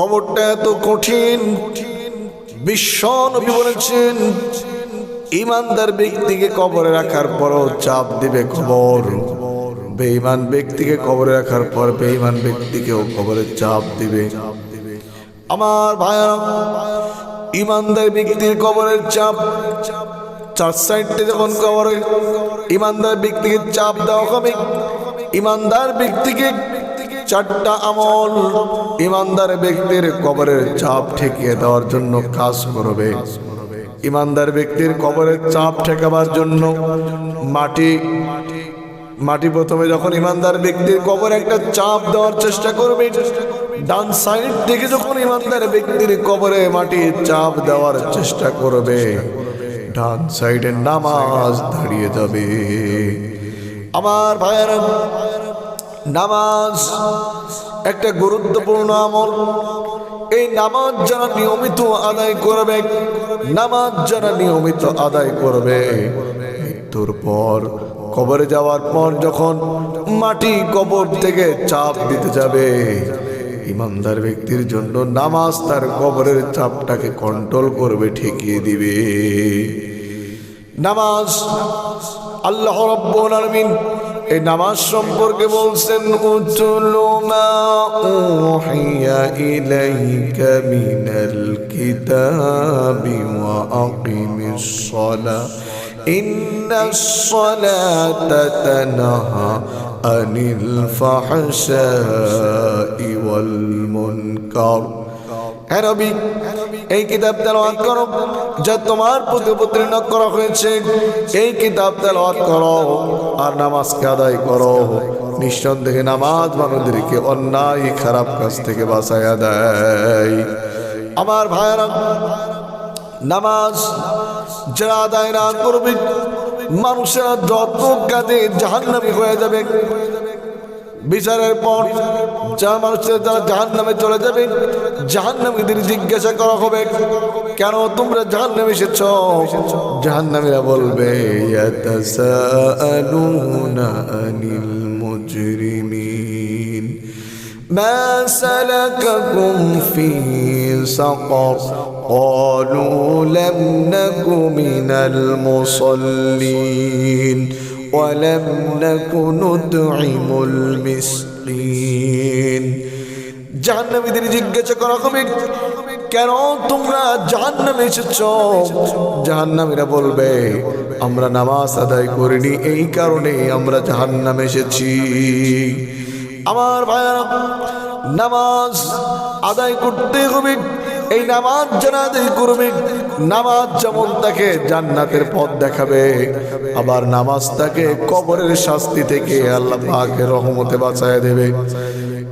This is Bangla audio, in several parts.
খবরটা এত কঠিন। বিশ্ব নবী বলেছেন, ইমানদার ব্যক্তিকে কবরে রাখার পরও চাপ দিবে খবর বেঈমান ব্যক্তিকে কবরে রাখার পর বেঈমান ব্যক্তিকেও কবরে চাপ দিবে। আমার ভাইয়ারা, ইমানদার ব্যক্তির কবরের চাপ চার সাইডে যখন কবরে ইমানদার ব্যক্তিকে চাপ দেওয়া হবে। ইমানদার ব্যক্তিকে চারটা আমল ইমানদার ব্যক্তির কবরের চাপ ঠেকিয়ে দেওয়ার জন্য কাজ করবে। ইমানদার ব্যক্তির কবরের চাপ ঠেকাবার জন্য মাটি মাটি প্রথমে যখন ইমানদার ব্যক্তির কবরে একটা চাপ দেওয়ার চেষ্টা করবে, ডান সাইড থেকে যখন ইমানদার ব্যক্তির কবরে মাটি চাপ দেওয়ার চেষ্টা করবে, ডান সাইডে নামাজ দাঁড়িয়ে যাবে। আমার ভাইয়েরা নামাজ একটা গুরুত্বপূর্ণ আমল। এই নামাজ যারা নিয়মিত আদায় করবে, নামাজ যারা নিয়মিত আদায় করবে, মৃত্যুর পর কবরে যাওয়ার পর যখন মাটি কবর থেকে চাপ দিতে যাবে, ইমানদার ব্যক্তির জন্য নামাজ তার কবরের চাপটাকে কন্ট্রোল করবে, ঠেকিয়ে দিবে। নামাজ আল্লাহ রব্বুল আলামিন এই নামাজ সম্পর্কে বলছেন উতুলু মা উহিয়া ইলাইকা মিনাল কিতাবি ওয়া আকিমিস সালাহ তানহা আনিল ফাহশাই ওয়াল মুনকার। হ্যাঁ নবী, এই কিতাব তেলাওয়াত করো, যা তোমার প্রতি অবতীর্ণ করা হয়েছে। এই কিতাব তেলাওয়াত করো আর নামাজকে আদায় করো। নিঃসন্দেহে নামাজ মানুষদেরকে অন্যায়, খারাপ কাজ থেকে বাঁচাইয়া দেয়। আমার ভাইয়েরা, নামাজ যারা আদায় না করবে, মানুষেরা যত কাজে জাহান্নামী হয়ে যাবে বিচারের পর যা মানুষের যারা জাহান নামে চলে যাবে জাহান নামীদের জিজ্ঞাসা করা হবে কেন তোমরা জাহান নামে এসেছ জাহান নামীরা বলবে ইয়াতাসাআলুনা আনিল মুজরিমিন ما سلككم في سقر قالوا لم نك من المصلين ولم نك نطعم المسكين জাহান্নামীদের জিজ্ঞাসা করা হবে কেন তোমরা জাহান্নামে এসেছ জাহান্নামীরা বলবে আমরা নামাজ আদায় করিনি এই কারণে আমরা জাহান্নামে এসেছি আমার ভাইয়া নামাজ আদায় করতে হবে এই নামাজ যারা আদায় করবে নামাজ যেমন তাকে জান্নাতের পথ দেখাবে, আবার নামাজ তাকে কবরের শাস্তি থেকে আল্লাহ পাকের রহমতে বাঁচায় দেবে।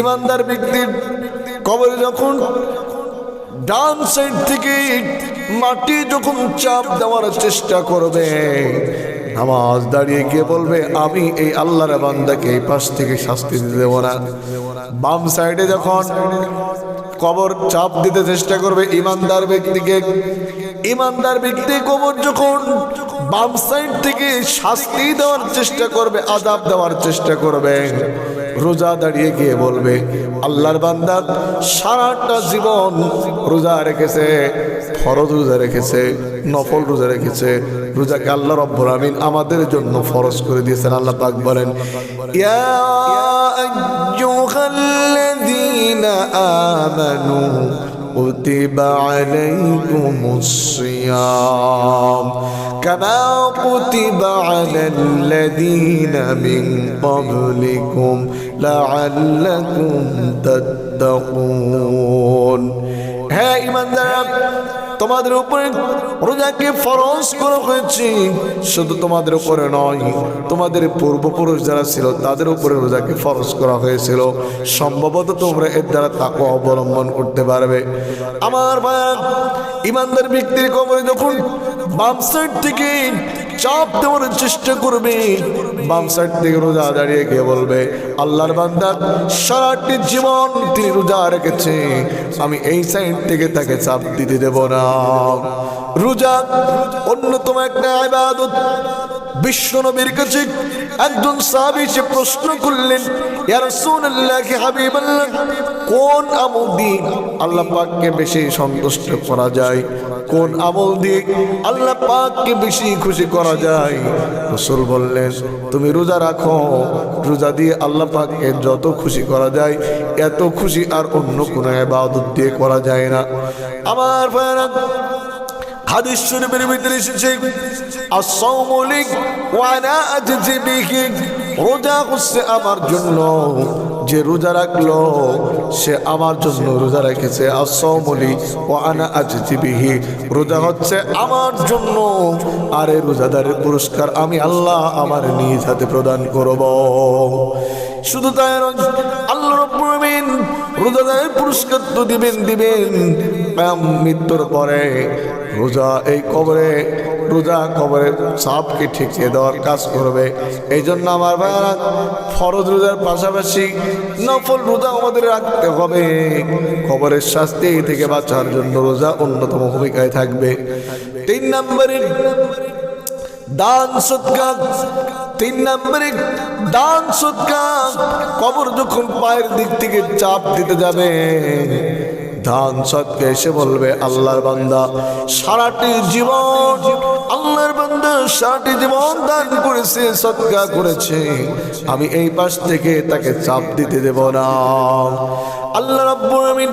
ইমানদার ব্যক্তির কবরে যখন ডান সাইড থেকে মাটি যখন চাপ দেওয়ার চেষ্টা করবে, নামাজ দাঁড়িয়ে গিয়ে বলবে, আমি এই আল্লাহর বান্দাকে এই পাশ থেকে শাস্তি দিতে দেবো না। বাম সাইডে যখন কবর চাপ দিতে চেষ্টা করবে ইমানদার ব্যক্তিকে, ইমানদার ব্যক্তি কবর যখন বাম সাইড থেকে শাস্তি দেওয়ার চেষ্টা করবে আদাব দেওয়ার চেষ্টা করবে, রোজা দাঁড়িয়ে গিয়ে বলবে, আল্লাহর বান্দা, সারাটা জীবন রোজা রেখেছে, ফরজ রোজা রেখেছে, নফল রোজা রেখেছে রোজাকে আল্লাহ রব্বুল আমিন আমাদের জন্য ফরজ করে দিয়েছেন আল্লাহ পাক বলেন ইয়া আইয়ুহাল্লাযীনা আমানু كتب عليكم الصيام كما كتب على الذين من قبلكم لعلكم تتقون হ্যাঁ ইমানদার তোমাদের উপরে রোজাকে ফরজ করা হয়েছে। শুধু তোমাদের উপরে নয়, তোমাদের পূর্বপুরুষ যারা ছিল, তাদের উপরে রোজাকে ফরজ করা হয়েছিল। সম্ভবত তোমরা এর দ্বারা তাকে অবলম্বন করতে পারবে। আমার ভাই ইমানদার ব্যক্তির কবরে যখন বাম সাইড থেকে চাপ দেওয়ার চেষ্টা করবে। বাম সাইড থেকে রোজা দাঁড়িয়ে গিয়ে বলবে, আল্লাহর বান্দার সারাটি জীবন তিনি রোজা রেখেছে। আমি এই সাইড থেকে তাকে চাপ দিতে দেব না। রোজা অন্যতম একটা ইবাদত। বিশ্বনবীর কাছে একজন সাহাবী সে প্রশ্ন করলেন কোন আমল দিয়ে আল্লাহ পাককে বেশি সন্তুষ্ট করা যায়? কোন আমল দিয়ে আল্লাহ পাককে বেশি খুশি করা যায়? রসুল বললেন, তুমি রোজা রাখো, রোজা দিয়ে আল্লাহ পাককে যত খুশি করা যায়, এত খুশি আর অন্য কোনো ইবাদত দিয়ে করা যায় না। আমার ভাইরা হাদিস শরীফের ভিতরে এসেছে আসাউমুলিক ওয়ানা আজজি বিহি, রোজা হচ্ছে আমার জন্য। যে রোজা রাখল, সে আমার জন্য রোজা রেখেছে। আসাউমুলি ওয়ানা আজজি বিহি, রোজা হচ্ছে আমার জন্য। আর এই রোজাদারের পুরস্কার আমি আল্লাহ আমার নিজ হাতে প্রদান করব। শুধু তাই আল্লাহ রাব্বুল আমিন রোজাদারের পুরস্কার তো দিবেন দিবেন। মৃত্যুর পরে রোজা এই কবরে, রোজা কবরের সাপকে ঠেকিয়ে দেওয়ার কাজ করবে। এই জন্য আমার ভাইয়ারা, ফরজ রোজার পাশাপাশি নফল রোজা আমাদের রাখতে হবে। কবরের শাস্তি থেকে বাঁচার জন্য রোজা অন্যতম ভূমিকায় থাকবে। তিন নম্বরে দান সৎকা তিন নম্বরে দান সৎকা কবর যখন পায়ের দিক থেকে চাপ দিতে যাবে দান সবকে এসে বলবে, আল্লাহর বান্দা, সারাটি জীবন আল্লাহর বান্দা সারাটি জীবন দান করেছে সৎকা করেছে। আমি এই পাশ থেকে তাকে চাপ দিতে দেব না। আল্লাহ রাব্বুল আমিন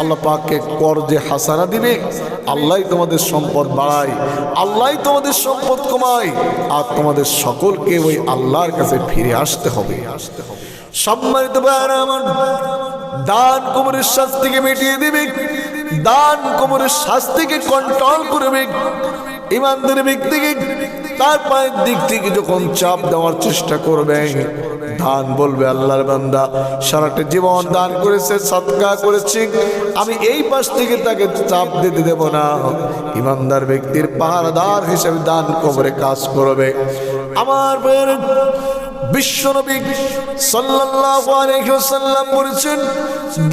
আল্লাহ পাককে যে হাসানা দিবে আল্লাহ তোমাদের সম্পদ বাড়ায় আল্লাহ তোমাদের সম্পদ কমায়, আর তোমাদের সকলকে ওই আল্লাহর কাছে ফিরে আসতে হবে। সম্মানিত ভাইয়ারা আমার, দান কোমরের শাস্তিকে মিটিয়ে দিবে, দান কোমরের শাস্তিকে কন্ট্রোল করবে ইমানদের ব্যক্তিকে তার পায়ের দিক থেকে যখন চাপ দেওয়ার চেষ্টা করবে, দান বলবে আল্লাহর বান্দা, সারাটা জীবন দান করেছে সৎকা করেছে, আমি এই পাশ থেকে তাকে চাপ দিতে দেব না। ইমানদার ব্যক্তির পাহারাদার হিসেবে দান কবরে কাজ করবে। আমার বিশ্বনবী সাল্লাল্লাহু আলাইহি ওয়াসাল্লাম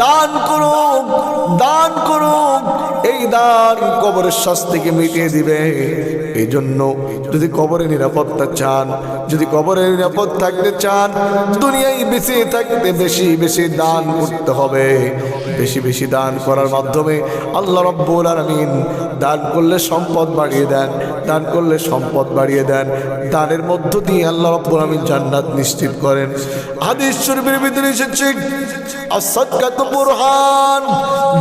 দান করো দান করো এই দান কবরের শাস্তিকে মিটিয়ে দিবে। এই জন্য যদি কবরে নিরাপত্তা চান, যদি কবরে নিরাপদ থাকতে চান, দুনিয়ায় বেশি থাকতে বেশি বেশি দান করতে হবে। বেশি বেশি দান করার মাধ্যমে আল্লাহ রব্বুল আলামিন দান করলে সম্পদ বাড়িয়ে দেন, দান করলে সম্পদ বাড়িয়ে দেন। দানের মধ্য দিয়ে আল্লাহ রব্বুল আলামিন জান্নাত নিশ্চিত করেন। হাদিস শরীফের এসেছে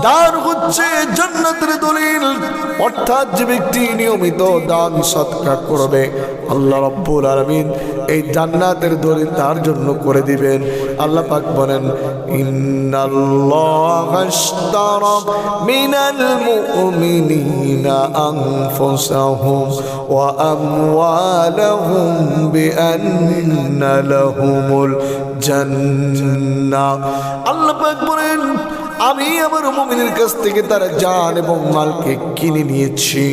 দান হচ্ছে জান্নাতের দলিল। অর্থাৎ যে ব্যক্তি নিয়মিত দান সৎকার করবে আল্লাহ রব্বুল আলামিন এই জান্নাতের দলিল তার জন্য করে দিবেন। আল্লাহ পাক বলেন মিনাল মুমিনিনা আনফুসাহুম ওয়া আমওয়ালাহুম বিআন্না লাহুমুল জান্নাহ। আল্লাহ পাক বলেন আমি আমার মুমিনের কাছ থেকে তার জান এবং মালকে কিনে নিয়েছি।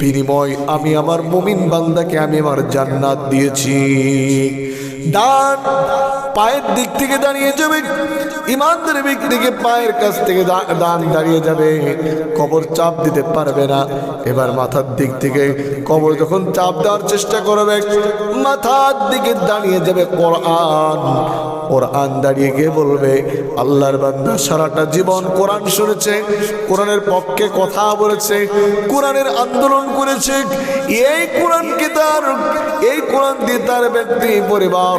বিনিময় আমি আমার মুমিন বান্দাকে আমি আমার জান্নাত দিয়েছি। দান পায়ের দিক থেকে দাঁড়িয়ে যাবে। ইমানদার ব্যক্তিকে পায়ের কাছ থেকে দান দাঁড়িয়ে যাবে। কবর চাপ দিতে পারবে না। এবার মাথার দিক থেকে কবর যখন চাপ দেওয়ার চেষ্টা করবে, মাথার দিকে দাঁড়িয়ে যাবে কোরআন। কোরআন দাঁড়িয়ে গিয়ে বলবে, আল্লাহর বান্দা সারাটা জীবন কোরআন শুনেছে, কোরআনের পক্ষে কথা বলেছে, কোরআনের আন্দোলন করেছে, এই কোরআনকে তার? এই কোরআন দিয়ে তার ব্যক্তি, পরিবার,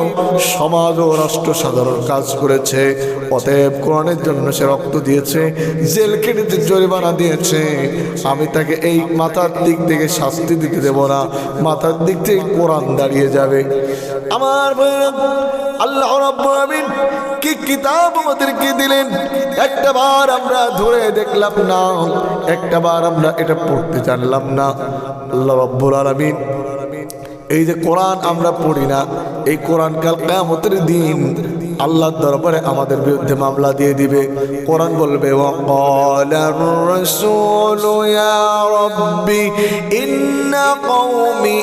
সমাজ ও রাষ্ট্র সাধারণ কাজ করেছে, অতএব কোরআনের জন্য সে রক্ত দিয়েছে, জেল কেটেছে জরিমানা দিয়েছে। আমি তাকে এই মাথার দিক থেকে শাস্তি দিতে দেব না, মাথার দিক থেকে কোরআন দাঁড়িয়ে যাবে। আমার ভাইয়েরা, আল্লাহ রাব্বুল আমিন কি কিতাব আমাদেরকে দিলেন একটা বার আমরা ধরে দেখলাম না একটা বার আমরা এটা পড়তে জানলাম না আল্লাহ রাব্বুল আলামিন এই যে কোরআন আমরা পড়ি না এই কোরআন কাল কেমতের দিন আল্লাহর দরবারে আমাদের বিরুদ্ধে মামলা দিয়ে দিবে কোরআন বলবে وقال الرسول يا ربي إن قومي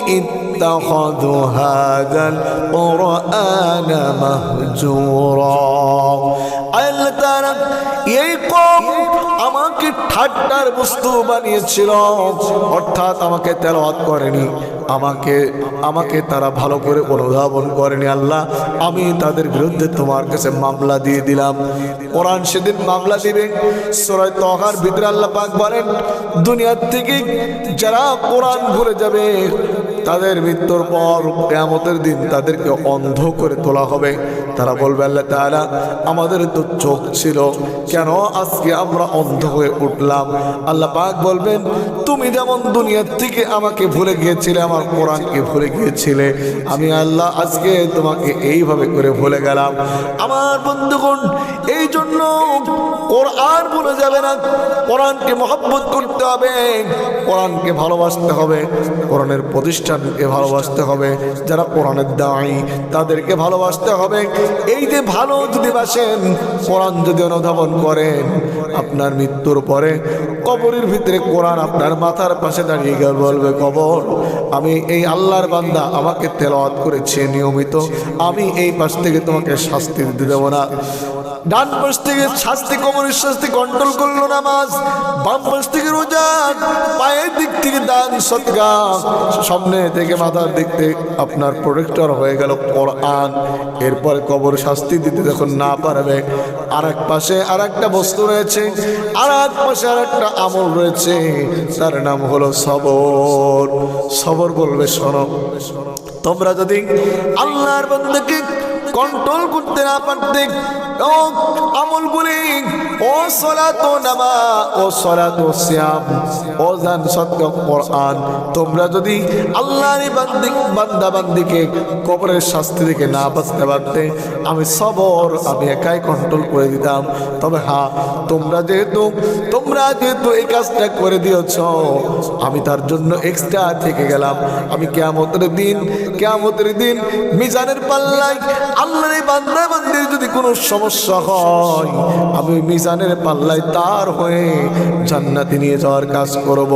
اتخذوا هذا القرآن مهجورا আল্লাহ তাআলা এই কম আমাকে ঠাট্টার বস্তু বানিয়েছিল অর্থাৎ আমাকে তেলাওয়াত করেনি আমাকে আমাকে তারা ভালো করে অনুধাবন করেনি আল্লাহ আমি তাদের বিরুদ্ধে তোমার কাছে মামলা দিয়ে দিলাম কোরআন সেদিন মামলা দিবে সরাই তহার ভিতরে আল্লাহ পাক বলেন দুনিয়ার থেকে যারা কোরআন ভুলে যাবে তাদের মৃত্যুর পর কেয়ামতের দিন তাদেরকে অন্ধ করে তোলা হবে। তারা বলবে, আল্লাহ তাআলা, আমাদের তো চোখ ছিল। কেন আজকে আমরা অন্ধ হয়ে উঠলাম? আল্লাহ পাক বলবেন, তুমি যেমন দুনিয়ার থেকে আমাকে ভুলে গিয়েছিলে, আমার কোরআনকে ভুলে গিয়েছিলে। আমি আল্লাহ আজকে তোমাকে এইভাবে করে ভুলে গেলাম। আমার বন্ধুগণ এই জন্য কোরআন ভুলে যাবে না। কোরআনকে মহব্বত করতে হবে, কোরআনকে ভালোবাসতে হবে। কোরআনের প্রতিষ্ঠানকে ভালোবাসতে হবে। যারা কোরআনের দায়ী তাদেরকে ভালোবাসতে হবে। এই যে ভালো যদি বাসেন, কোরআন যদি অনুধাবন করেন, আপনার মৃত্যুর পরে কবরের ভিতরে কোরআন আপনার মাথার পাশে দাঁড়িয়ে গেল বলবে, কবর, আমি এই আল্লাহর বান্দা, আমাকে তেলাওয়াত করেছে নিয়মিত। আমি এই পাশ থেকে তোমাকে শাস্তি দিতে দেবো না। ডান পাশ থেকে শাস্তি কবরের শাস্তি কন্ট্রোল করল নামাজ। বাম পাশ থেকে রোজা, পায়ের দিক থেকে দান সৎকা সামনে থেকে মাথার দিক থেকে আপনার প্রোটেক্টর হয়ে গেল কোরআন। এরপরে কবর শাস্তি দিতে যখন না পারবে আর এক পাশে আর একটা বস্তু রয়েছে আর এক পাশে আর একটা আমল রয়েছে। তার নাম হলো সবর। সবর বলবে, শোনো, তোমরা যদি আল্লাহর বন্ধুকে কন্ট্রোল করতে না পারতে ও আমলগুলি ও সলাত নামা, ও সলাত শ্যাম ও জান সত্য কোরআন, তোমরা যদি আল্লাহর বান্দি বান্দা বান্দিকে কবরের শাস্তি থেকে না বাঁচতে পারতে, আমি সবর, আমি একাই কন্ট্রোল করে দিতাম। তবে হ্যাঁ তোমরা যেহেতু তোমরা যেহেতু এই কাজটা করে দিয়েছ, আমি তার জন্য এক্সট্রা থেকে গেলাম। আমি কেয়ামতের দিন কেয়ামতের দিন মিজানের পাল্লায় আল্লাহর এই বান্দা বান্দির যদি কোনো সমস্যা হয়, আমি মিজানের পাল্লায় তার হয়ে জান্নাতি নিয়ে যাওয়ার কাজ করব।